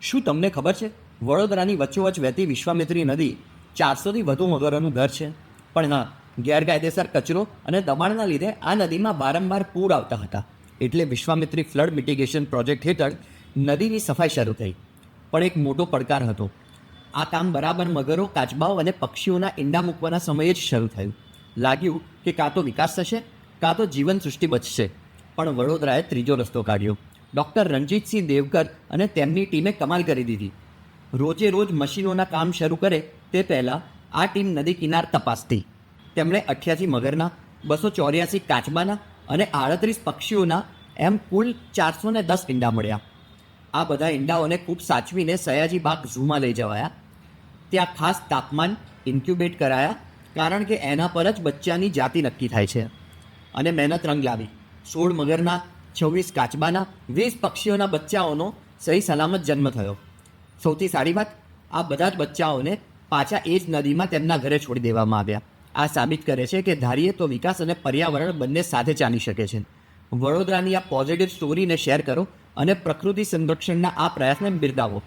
શું તમને ખબર છે? વડોદરાની વચ્ચોવચ્ચ વહેતી વિશ્વામિત્રી નદી ચારસોથી વધુ મગરોનું ઘર છે. પણ ના ગેરકાયદેસર કચરો અને દબાણના લીધે આ નદીમાં વારંવાર પૂર આવતા હતા. એટલે વિશ્વામિત્રી ફ્લડ મિટિગેશન પ્રોજેક્ટ હેઠળ નદીની સફાઈ શરૂ થઈ. પણ એક મોટો પડકાર હતો. આ કામ બરાબર મગરો, કાચબાઓ અને પક્ષીઓના ઈંડા મૂકવાના સમયે જ શરૂ થયું. લાગ્યું કે કાં તો વિકાસ થશે, કાં તો જીવન સૃષ્ટિ બચશે. પણ વડોદરાએ ત્રીજો રસ્તો કાઢ્યો. ડૉક્ટર રણજીતસિંહ દેવકર અને તેમની ટીમે કમાલ કરી દીધી. રોજે રોજ મશીનોના કામ શરૂ કરે તે પહેલાં આ ટીમ નદી કિનાર તપાસતી. તેમણે અઠ્યાસી મગરના, બસો ચોર્યાસી કાચબાના અને આડત્રીસ પક્ષીઓના એમ કુલ ચારસો ને દસ ઈંડા મળ્યા. આ બધા ઈંડાઓને ખૂબ સાચવીને સયાજી બાગ ઝૂમાં લઈ જવાયા. ત્યાં ખાસ તાપમાન ઇન્ક્યુબેટ કરાયા કારણ કે એના પર જ બચ્ચાની જાતિ નક્કી થાય છે. અને મહેનત રંગ લાવી. સોળ મગરના છવ્વીસ કાચબાના, વીસ પક્ષીઓના બચ્ચાઓનો સહી સલામત જન્મ થયો. સૌથી સારી વાત, આ બધા જ બચ્ચાઓને પાછા એ જ નદીમાં તેમના ઘરે છોડી દેવામાં આવ્યા. આ સાબિત કરે છે કે ધારીએ તો વિકાસ અને પર્યાવરણ બંને સાથે ચાલી શકે છે. વડોદરાની આ પોઝિટિવ સ્ટોરીને શેર કરો અને પ્રકૃતિ સંરક્ષણના આ પ્રયાસને બિરદાવો.